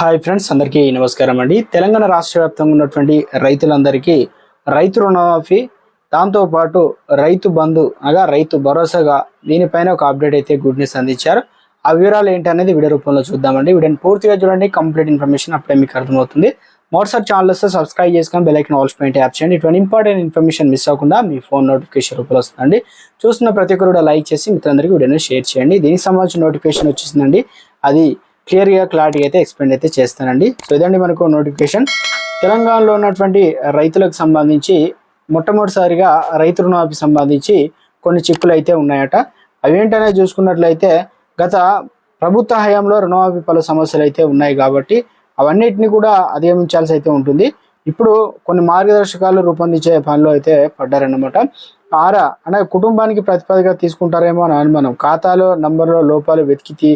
Hi friends అందరికీ నమస్కారం అండి. తెలంగాణ రాష్ట్ర వ్యాప్తంగా ఉన్నటువంటి రైతులందరికీ రైతు రుణమాఫీ దాంతోపాటు రైతు బంధు అనగా రైతు భరోసాగా దీనిపైన ఒక అప్డేట్ అయితే గుడ్ న్యూస్ అందించారు. ఆ వివరాలు ఏంటి అనేది వీడియో రూపంలో చూద్దామండి. వీడియోని పూర్తిగా చూడండి కంప్లీట్ ఇన్ఫర్మేషన్ అప్పుడే మీకు అర్థమవుతుంది. మోటార్ ఛానల్ వస్తే సబ్స్క్రైబ్ చేసుకొని బెల్ ఐకన్ ఆల్స్ పాయింట్ యాప్ చేయండి. ఇటువంటి ఇంపార్టెంట్ ఇన్ఫర్మేషన్ మిస్ అవ్వకుండా మీ ఫోన్ నోటిఫికేషన్ రూపంలో వస్తుందండి. చూస్తున్న ప్రతి ఒక్కరు కూడా లైక్ చేసి మిత్రులందరికీ వీడియోని షేర్ చేయండి. దీనికి సంబంధించిన నోటిఫికేషన్ వచ్చేసిందండి. అది క్లియర్గా క్లారిటీ అయితే ఎక్స్ప్లెయిన్ అయితే చేస్తానండి. సో ఇదండి మనకు నోటిఫికేషన్. తెలంగాణలో ఉన్నటువంటి రైతులకు సంబంధించి మొట్టమొదటిసారిగా రైతు రుణమాఫీ సంబంధించి కొన్ని చిక్కులు అయితే ఉన్నాయట. అవేంటనే చూసుకున్నట్లయితే గత ప్రభుత్వ హయాంలో రుణమాఫీ పలు సమస్యలు అయితే ఉన్నాయి కాబట్టి అవన్నిటిని కూడా అధిగమించాల్సి అయితే ఉంటుంది. ఇప్పుడు కొన్ని మార్గదర్శకాలు రూపొందించే పనిలో అయితే పడ్డారన్నమాట. ఆరా అంటే కుటుంబానికి ప్రతిపదిగా తీసుకుంటారేమో అని అనుమానం. ఖాతాలో నంబర్లో లోపాలు వెతికి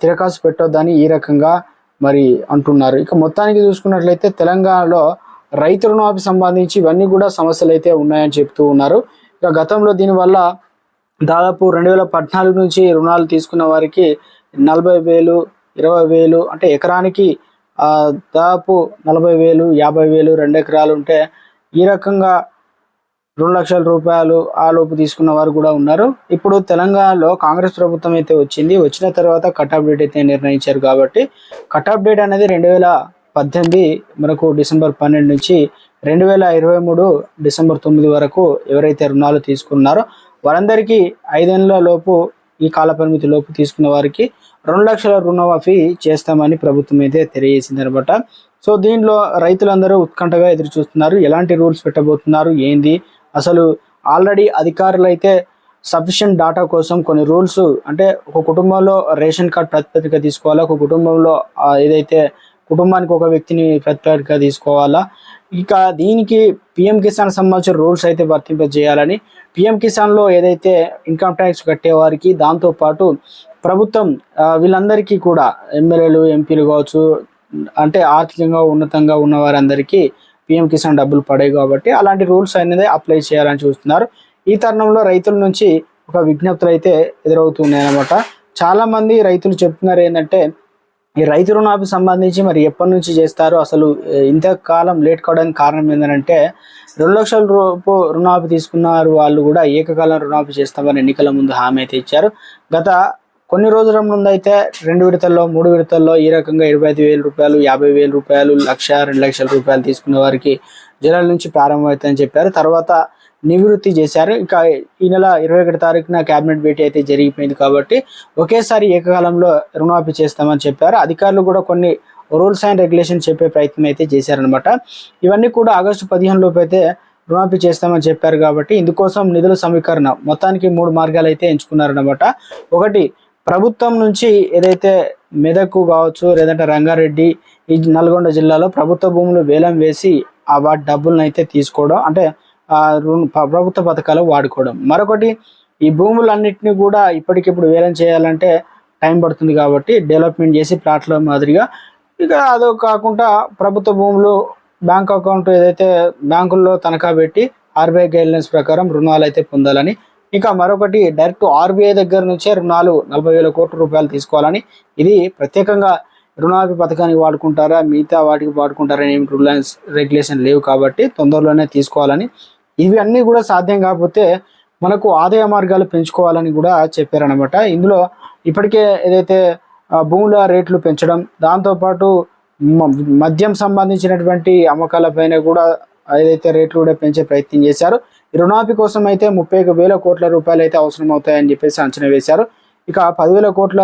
తిరకాసు పెట్టొద్దని ఈ రకంగా మరి అంటున్నారు. ఇక మొత్తానికి చూసుకున్నట్లయితే తెలంగాణలో రైతు రుణమాఫీ సంబంధించి ఇవన్నీ కూడా సమస్యలు అయితే ఉన్నాయని చెప్తూ ఉన్నారు. ఇక గతంలో దీనివల్ల దాదాపు రెండు వేల పద్నాలుగు నుంచి రుణాలు తీసుకున్న వారికి నలభై వేలు ఇరవై వేలు అంటే ఎకరానికి దాదాపు నలభై వేలు యాభై వేలు రెండు ఎకరాలు ఉంటే ఈ రకంగా రెండు లక్షల రూపాయలు ఆ లోపు తీసుకున్న వారు కూడా ఉన్నారు. ఇప్పుడు తెలంగాణలో కాంగ్రెస్ ప్రభుత్వం అయితే వచ్చింది. వచ్చిన తర్వాత కట్ ఆఫ్ డేట్ అయితే నిర్ణయించారు కాబట్టి కట్ ఆఫ్ డేట్ అనేది రెండు వేల పద్దెనిమిది మనకు డిసెంబర్ పన్నెండు నుంచి రెండు వేల ఇరవై మూడు డిసెంబర్ తొమ్మిది వరకు ఎవరైతే రుణాలు తీసుకున్నారో వారందరికీ ఐదేళ్ళ లోపు ఈ కాల పరిమితి లోపు తీసుకున్న వారికి రెండు లక్షల రుణమాఫీ చేస్తామని ప్రభుత్వం అయితే తెలియజేసింది అనమాట సో దీనిలో రైతులందరూ ఉత్కంఠగా ఎదురు చూస్తున్నారు ఎలాంటి రూల్స్ పెట్టబోతున్నారు? ఏంది? అసలు ఆల్రెడీ అధికారులు అయితే సఫిషియంట్ డాటా కోసం కొన్ని రూల్స్ అంటే ఒక కుటుంబంలో రేషన్ కార్డ్ ప్రాతిపదిక తీసుకోవాలా ఒక కుటుంబంలో ఏదైతే కుటుంబానికి ఒక వ్యక్తిని ప్రతిపాదిక తీసుకోవాలా ఇక దీనికి పిఎం కిసాన్ సంబంధించిన రూల్స్ అయితే వర్తింపజేయాలని పిఎం కిసాన్లో ఏదైతే ఇన్కమ్ ట్యాక్స్ కట్టేవారికి దాంతోపాటు ప్రభుత్వం వీళ్ళందరికీ కూడా ఎమ్మెల్యేలు ఎంపీలు కావచ్చు అంటే ఆర్థికంగా ఉన్నతంగా ఉన్న వారందరికీ పిఎం కిసాన్ డబ్బులు పడాయి కాబట్టి అలాంటి రూల్స్ అనేది అప్లై చేయాలని చూస్తున్నారు. ఈ తరుణంలో రైతుల నుంచి ఒక విజ్ఞప్తులు అయితే ఎదురవుతున్నాయి అనమాట చాలా మంది రైతులు చెప్తున్నారు ఏంటంటే ఈ రైతు రుణాఫీ సంబంధించి మరి ఎప్పటి నుంచి చేస్తారు? అసలు ఇంతకాలం లేట్ కావడానికి కారణం ఏంటంటే రెండు లక్షల రూపు రుణాపు తీసుకున్నారు వాళ్ళు కూడా ఏకకాలం రుణాపు చేస్తామని ఎన్నికల ముందు హామీ అయితే ఇచ్చారు. గత కొన్ని రోజుల ముందు అయితే రెండు విడతల్లో మూడు విడతల్లో ఈ రకంగా ఇరవై ఐదు వేల రూపాయలు యాభై వేల రూపాయలు లక్ష రెండు లక్షల రూపాయలు తీసుకున్న వారికి జనాల నుంచి ప్రారంభమవుతుందని చెప్పారు. తర్వాత నివృత్తి చేశారు. ఇంకా ఈ నెల ఇరవై ఒకటి తారీఖున క్యాబినెట్ భేటీ అయితే జరిగిపోయింది కాబట్టి ఒకేసారి ఏకకాలంలో రుణమాఫీ చేస్తామని చెప్పారు. అధికారులు కూడా కొన్ని రూల్స్ అండ్ రెగ్యులేషన్ చెప్పే ప్రయత్నం అయితే చేశారనమాట ఇవన్నీ కూడా ఆగస్టు పదిహేను లోపు అయితే రుణమాఫీ చేస్తామని చెప్పారు కాబట్టి ఇందుకోసం నిధుల సమీకరణ మొత్తానికి మూడు మార్గాలు అయితే ఎంచుకున్నారనమాట ఒకటి ప్రభుత్వం నుంచి ఏదైతే మెదకు కావచ్చు లేదంటే రంగారెడ్డి ఈ నల్గొండ జిల్లాలో ప్రభుత్వ భూములు వేలం వేసి ఆ వాటి డబ్బులను అయితే తీసుకోవడం అంటే ఆ ప్రభుత్వ పథకాలు వాడుకోవడం. మరొకటి ఈ భూములన్నింటినీ కూడా ఇప్పటికిప్పుడు వేలం చేయాలంటే టైం పడుతుంది కాబట్టి డెవలప్మెంట్ చేసి ప్లాట్ల మాదిరిగా ఇక అదో కాకుండా ప్రభుత్వ భూములు బ్యాంక్ అకౌంట్ ఏదైతే బ్యాంకుల్లో తనఖా పెట్టి ఆర్బీఐ గైడ్లైన్స్ ప్రకారం రుణాలు అయితే పొందాలని ఇక మరొకటి డైరెక్ట్ ఆర్బీఐ దగ్గర నుంచే రుణాలు నలభై వేల కోట్ల రూపాయలు తీసుకోవాలని ఇది ప్రత్యేకంగా రుణాభి పథకానికి వాడుకుంటారా మిగతా వాటికి వాడుకుంటారా ఏమి రిలయన్స్ రెగ్యులేషన్ లేవు కాబట్టి తొందరలోనే తీసుకోవాలని. ఇవి అన్నీ కూడా సాధ్యం కాకపోతే మనకు ఆదాయ మార్గాలు పెంచుకోవాలని కూడా చెప్పారనమాట ఇందులో ఇప్పటికే ఏదైతే భూముల రేట్లు పెంచడం దాంతోపాటు మ- మద్యం సంబంధించినటువంటి అమ్మకాలపైన కూడా ఏదైతే రేట్లు కూడా పెంచే ప్రయత్నం చేశారు. రుణాపి కోసం అయితే ముప్పై వేల కోట్ల రూపాయలు అయితే అవసరం అవుతాయని చెప్పేసి అంచనా వేశారు. ఇక పదివేల కోట్ల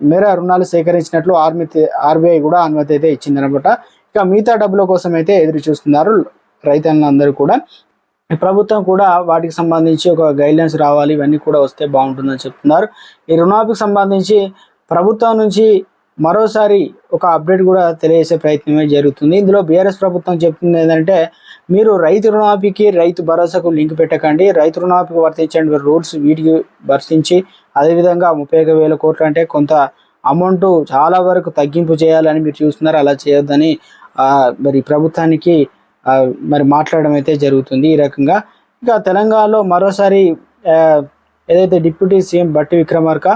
మేర రుణాలు సేకరించినట్లు ఆర్మీ ఆర్బీఐ కూడా అనుమతి అయితే ఇచ్చిందనమాట. ఇక మిగతా డబ్బుల కోసం అయితే ఎదురు చూస్తున్నారు రైతులందరూ కూడా. ఈ ప్రభుత్వం కూడా వాటికి సంబంధించి ఒక గైడ్లైన్స్ రావాలి ఇవన్నీ కూడా వస్తే బాగుంటుందని చెప్తున్నారు. ఈ రుణాపికి సంబంధించి ప్రభుత్వం నుంచి మరోసారి ఒక అప్డేట్ కూడా తెలియజేసే ప్రయత్నమే జరుగుతుంది. ఇందులో బీఆర్ఎస్ ప్రభుత్వం చెప్తుంది ఏంటంటే మీరు రైతు రుణాపికి రైతు భరోసాకు లింక్ పెట్టకండి. రైతు రుణాపికి వర్తించండి రూల్స్ వీటికి వర్తించి అదేవిధంగా ముప్పై ఒక వేల కోట్లు అంటే కొంత అమౌంట్ చాలా వరకు తగ్గింపు చేయాలని మీరు చూస్తున్నారు. అలా చేయొద్దని మరి ప్రభుత్వానికి మరి మాట్లాడడం అయితే జరుగుతుంది ఈ రకంగా. ఇక తెలంగాణలో మరోసారి ఏదైతే డిప్యూటీ సీఎం బట్టి విక్రమార్క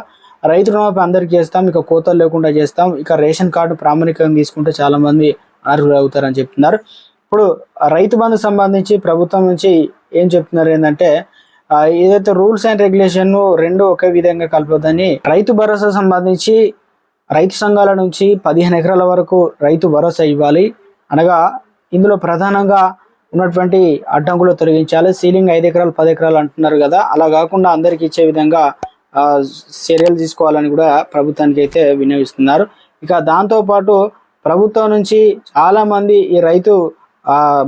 రైతు రుణమాఫీ అందరికీ చేస్తాం ఇక కోతలు లేకుండా చేస్తాం. ఇక రేషన్ కార్డు ప్రామాణికంగా తీసుకుంటే చాలామంది అర్హులు అవుతారని చెప్తున్నారు. ఇప్పుడు రైతు బంధు సంబంధించి ప్రభుత్వం నుంచి ఏం చెప్తున్నారు ఏంటంటే ఏదైతే రూల్స్ అండ్ రెగ్యులేషన్ రెండు ఒకే విధంగా కలపదని రైతు భరోసా సంబంధించి రైతు సంఘాల నుంచి పదిహేను ఎకరాల వరకు రైతు భరోసా ఇవ్వాలి. అనగా ఇందులో ప్రధానంగా ఉన్నటువంటి అడ్డంకులు తొలగించాలి. సీలింగ్ ఐదు ఎకరాలు పది ఎకరాలు అంటున్నారు కదా అలా కాకుండా అందరికి ఇచ్చే విధంగా చర్యలు తీసుకోవాలని కూడా ప్రభుత్వానికి అయితే వినియోగిస్తున్నారు. ఇక దాంతోపాటు ప్రభుత్వం నుంచి చాలా మంది ఈ రైతు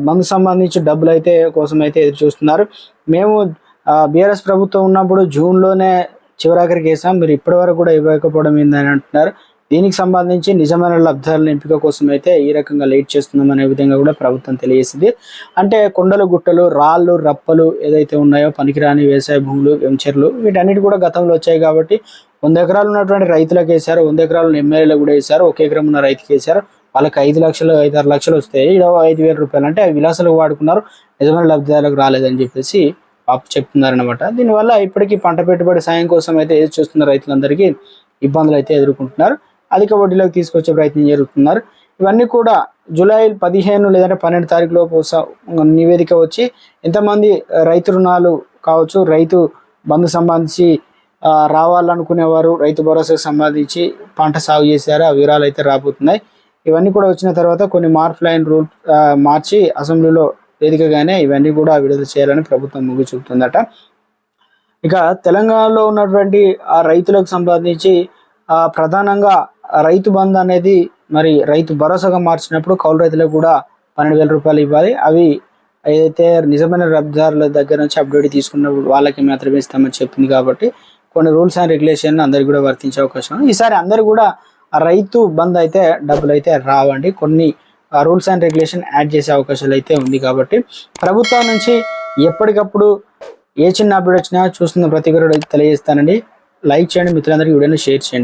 మందు సంబంధించి డబ్బులు అయితే కోసం అయితే ఎదురు చూస్తున్నారు. మేము బీఆర్ఎస్ ప్రభుత్వం ఉన్నప్పుడు జూన్లోనే చివరాఖరికి వేసాం. మీరు ఇప్పటి వరకు కూడా ఇవ్వకపోవడం ఏందని అంటున్నారు. దీనికి సంబంధించి నిజమైన లబ్ధాల ఎంపిక కోసం అయితే ఈ రకంగా లేట్ చేస్తున్నాం అనే విధంగా కూడా ప్రభుత్వం తెలియజేసింది. అంటే కొండలు గుట్టలు రాళ్ళు రప్పలు ఏదైతే ఉన్నాయో పనికిరాని వ్యవసాయ భూములు వెంచర్లు వీటన్నిటి కూడా గతంలో వచ్చాయి కాబట్టి వంద ఎకరాలు ఉన్నటువంటి రైతులకు వేశారు. వంద ఎకరాలను ఎమ్మెల్యేలకు కూడా వేశారు. ఒక ఎకరం ఉన్న రైతుకి వేశారు. వాళ్ళకి ఐదు లక్షలు ఐదు ఆరు లక్షలు వస్తాయి ఇక్కడ ఐదు వేల రూపాయలు అంటే విలాసాలకు వాడుకున్నారు. నిజమైన లబ్ధిదారులకు రాలేదని చెప్పేసి పాప చెప్తున్నారనమాట దీనివల్ల ఇప్పటికీ పంట పెట్టుబడి సాయం కోసం అయితే ఎదురు చూస్తున్న రైతులందరికీ ఇబ్బందులు అయితే ఎదుర్కొంటున్నారు. అధిక వడ్డీలోకి తీసుకొచ్చే ప్రయత్నం జరుగుతున్నారు ఇవన్నీ కూడా జూలై పదిహేను లేదంటే పన్నెండు తారీఖు లోపు నివేదిక వచ్చి ఎంతమంది రైతు రుణాలు కావచ్చు రైతు బంధు సంబంధించి రావాలనుకునేవారు రైతు భరోసాకు సంబంధించి పంట సాగు చేశారు ఆ వివరాలు అయితే రాబోతున్నాయి. ఇవన్నీ కూడా వచ్చిన తర్వాత కొన్ని మార్ఫ్ లైన్ రూల్ మార్చి అసెంబ్లీలో వేదికగానే ఇవన్నీ కూడా విడుదల చేయాలని ప్రభుత్వం మొగ్గు చూపుతుందట. ఇక తెలంగాణలో ఉన్నటువంటి ఆ రైతులకు సంబంధించి ఆ ప్రధానంగా రైతు బంధు అనేది మరి రైతు భరోసాగా మార్చినప్పుడు కౌలు రైతులకు కూడా పన్నెండు వేల రూపాయలు ఇవ్వాలి. అవి ఏదైతే నిజమైన లబ్ధిదారుల దగ్గర నుంచి అప్డేట్ తీసుకున్నప్పుడు వాళ్ళకి మాత్రమే ఇస్తామని చెప్పింది కాబట్టి కొన్ని రూల్స్ అండ్ రెగ్యులేషన్ అందరికి కూడా వర్తించే అవకాశం ఉంది. ఈసారి అందరు కూడా రైతు బంద్ అయితే డబ్బులు అయితే రావండి. కొన్ని రూల్స్ అండ్ రెగ్యులేషన్ యాడ్ చేసే అవకాశాలు అయితే ఉంది కాబట్టి. ప్రభుత్వం నుంచి ఎప్పటికప్పుడు ఏ చిన్న అప్డేట్ వచ్చినా చూస్తున్న ప్రతి ఒక్కరు తెలియజేస్తానండి. లైక్ చేయండి మిత్రులందరికీ వీడియోని షేర్ చేయండి.